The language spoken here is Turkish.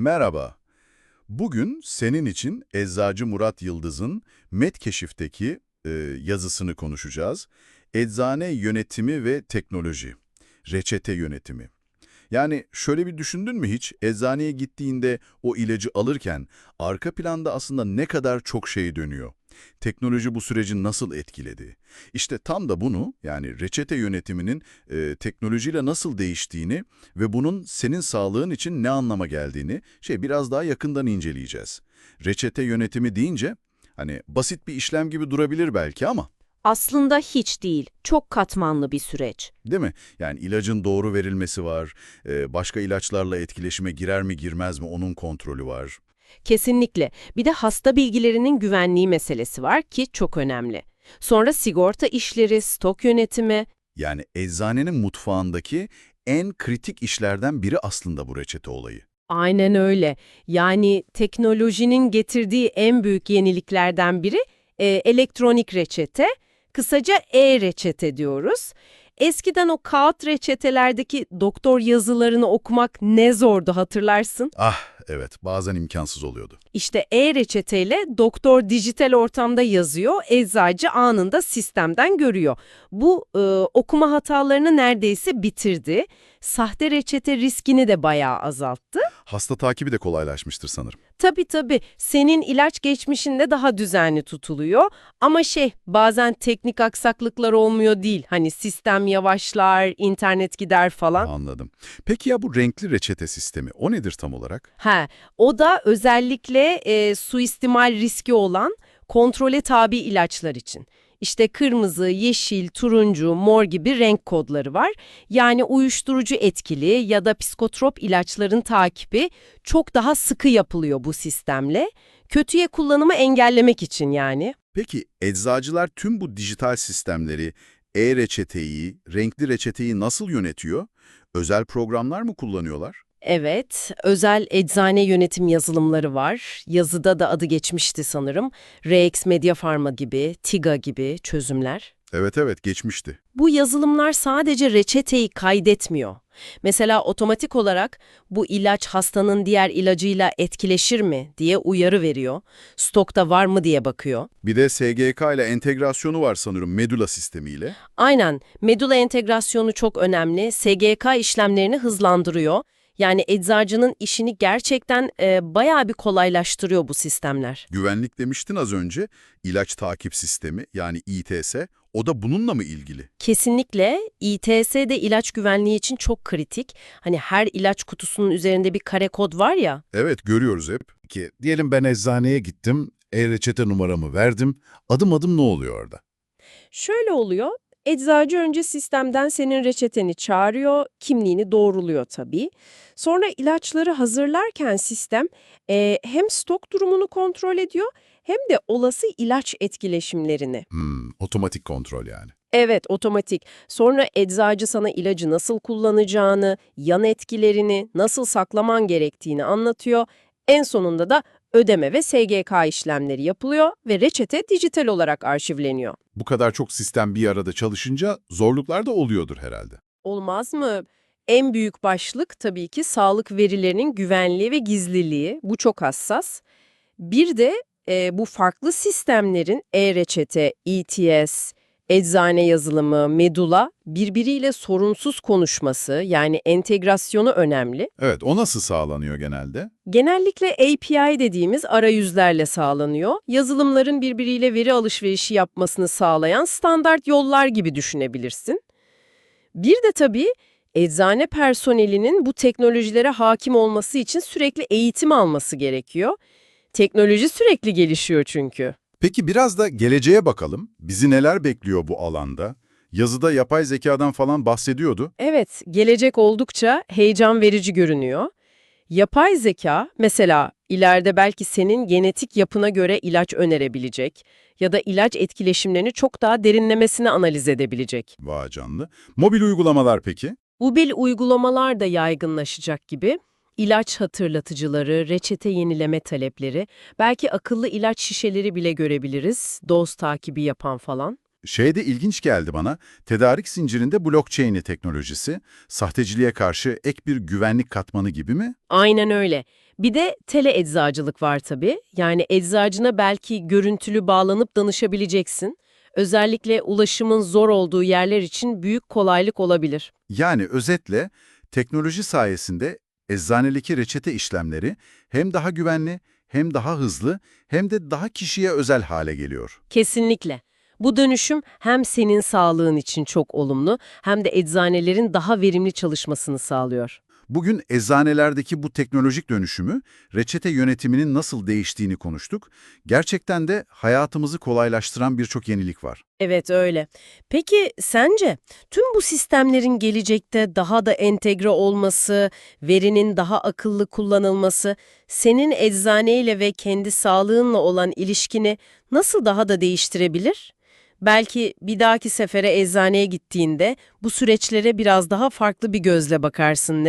Merhaba. Bugün senin için Eczacı Murat Yıldız'ın Medkeşif'teki e, yazısını konuşacağız. Eczane yönetimi ve teknoloji, reçete yönetimi. Yani şöyle bir düşündün mü hiç? Eczaneye gittiğinde o ilacı alırken arka planda aslında ne kadar çok şey dönüyor. Teknoloji bu süreci nasıl etkiledi? İşte tam da bunu yani reçete yönetiminin e, teknolojiyle nasıl değiştiğini ve bunun senin sağlığın için ne anlama geldiğini şey biraz daha yakından inceleyeceğiz. Reçete yönetimi deyince hani basit bir işlem gibi durabilir belki ama Aslında hiç değil. Çok katmanlı bir süreç. değil mi? Yani ilacın doğru verilmesi var, e, başka ilaçlarla etkileşime girer mi girmez mi onun kontrolü var. Kesinlikle. Bir de hasta bilgilerinin güvenliği meselesi var ki çok önemli. Sonra sigorta işleri, stok yönetimi. Yani eczanenin mutfağındaki en kritik işlerden biri aslında bu reçete olayı. Aynen öyle. Yani teknolojinin getirdiği en büyük yeniliklerden biri e, elektronik reçete. Kısaca e-reçete diyoruz. Eskiden o kağıt reçetelerdeki doktor yazılarını okumak ne zordu hatırlarsın. Ah evet bazen imkansız oluyordu. İşte e-reçeteyle doktor dijital ortamda yazıyor, eczacı anında sistemden görüyor. Bu e, okuma hatalarını neredeyse bitirdi. Sahte reçete riskini de bayağı azalttı. Hasta takibi de kolaylaşmıştır sanırım. Tabii tabii senin ilaç geçmişinde daha düzenli tutuluyor. Ama şey bazen teknik aksaklıklar olmuyor değil. Hani sistem yavaşlar, internet gider falan. Anladım. Peki ya bu renkli reçete sistemi o nedir tam olarak? O da özellikle e, suistimal riski olan kontrole tabi ilaçlar için. İşte kırmızı, yeşil, turuncu, mor gibi renk kodları var. Yani uyuşturucu etkili ya da psikotrop ilaçların takibi çok daha sıkı yapılıyor bu sistemle. Kötüye kullanımı engellemek için yani. Peki eczacılar tüm bu dijital sistemleri, e-reçeteyi, renkli reçeteyi nasıl yönetiyor? Özel programlar mı kullanıyorlar? Evet, özel eczane yönetim yazılımları var. Yazıda da adı geçmişti sanırım. RX Media Pharma gibi, TIGA gibi çözümler. Evet evet geçmişti. Bu yazılımlar sadece reçeteyi kaydetmiyor. Mesela otomatik olarak bu ilaç hastanın diğer ilacıyla etkileşir mi diye uyarı veriyor. Stokta var mı diye bakıyor. Bir de SGK ile entegrasyonu var sanırım Medula sistemiyle. Aynen, medula entegrasyonu çok önemli. SGK işlemlerini hızlandırıyor. Yani eczacının işini gerçekten e, bayağı bir kolaylaştırıyor bu sistemler. Güvenlik demiştin az önce. İlaç takip sistemi yani İTS o da bununla mı ilgili? Kesinlikle İTS de ilaç güvenliği için çok kritik. Hani her ilaç kutusunun üzerinde bir kare kod var ya. Evet görüyoruz hep. Ki diyelim ben eczaneye gittim, e-reçete numaramı verdim. Adım adım ne oluyor orada? Şöyle oluyor. Eczacı önce sistemden senin reçeteni çağırıyor, kimliğini doğruluyor tabii. Sonra ilaçları hazırlarken sistem e, hem stok durumunu kontrol ediyor hem de olası ilaç etkileşimlerini. Hmm, otomatik kontrol yani. Evet, otomatik. Sonra eczacı sana ilacı nasıl kullanacağını, yan etkilerini, nasıl saklaman gerektiğini anlatıyor. En sonunda da ödeme ve SGK işlemleri yapılıyor ve reçete dijital olarak arşivleniyor. Bu kadar çok sistem bir arada çalışınca zorluklar da oluyordur herhalde. Olmaz mı? En büyük başlık tabii ki sağlık verilerinin güvenliği ve gizliliği. Bu çok hassas. Bir de e, bu farklı sistemlerin e-reçete, ETS, eczane yazılımı, Medula birbiriyle sorunsuz konuşması yani entegrasyonu önemli. Evet o nasıl sağlanıyor genelde? Genellikle API dediğimiz arayüzlerle sağlanıyor. Yazılımların birbiriyle veri alışverişi yapmasını sağlayan standart yollar gibi düşünebilirsin. Bir de tabii eczane personelinin bu teknolojilere hakim olması için sürekli eğitim alması gerekiyor. Teknoloji sürekli gelişiyor çünkü. Peki biraz da geleceğe bakalım. Bizi neler bekliyor bu alanda? Yazıda yapay zekadan falan bahsediyordu. Evet, gelecek oldukça heyecan verici görünüyor. Yapay zeka mesela ileride belki senin genetik yapına göre ilaç önerebilecek ya da ilaç etkileşimlerini çok daha derinlemesine analiz edebilecek. Vay canlı. Mobil uygulamalar peki? Mobil uygulamalar da yaygınlaşacak gibi. İlaç hatırlatıcıları, reçete yenileme talepleri, belki akıllı ilaç şişeleri bile görebiliriz, doz takibi yapan falan. Şey de ilginç geldi bana. Tedarik zincirinde blockchain teknolojisi, sahteciliğe karşı ek bir güvenlik katmanı gibi mi? Aynen öyle. Bir de tele eczacılık var tabii. Yani eczacına belki görüntülü bağlanıp danışabileceksin. Özellikle ulaşımın zor olduğu yerler için büyük kolaylık olabilir. Yani özetle teknoloji sayesinde eczanedeki reçete işlemleri hem daha güvenli, hem daha hızlı, hem de daha kişiye özel hale geliyor. Kesinlikle. Bu dönüşüm hem senin sağlığın için çok olumlu hem de eczanelerin daha verimli çalışmasını sağlıyor. Bugün eczanelerdeki bu teknolojik dönüşümü, reçete yönetiminin nasıl değiştiğini konuştuk. Gerçekten de hayatımızı kolaylaştıran birçok yenilik var. Evet öyle. Peki sence tüm bu sistemlerin gelecekte daha da entegre olması, verinin daha akıllı kullanılması, senin eczaneyle ve kendi sağlığınla olan ilişkini nasıl daha da değiştirebilir? Belki bir dahaki sefere eczaneye gittiğinde bu süreçlere biraz daha farklı bir gözle bakarsın. Ne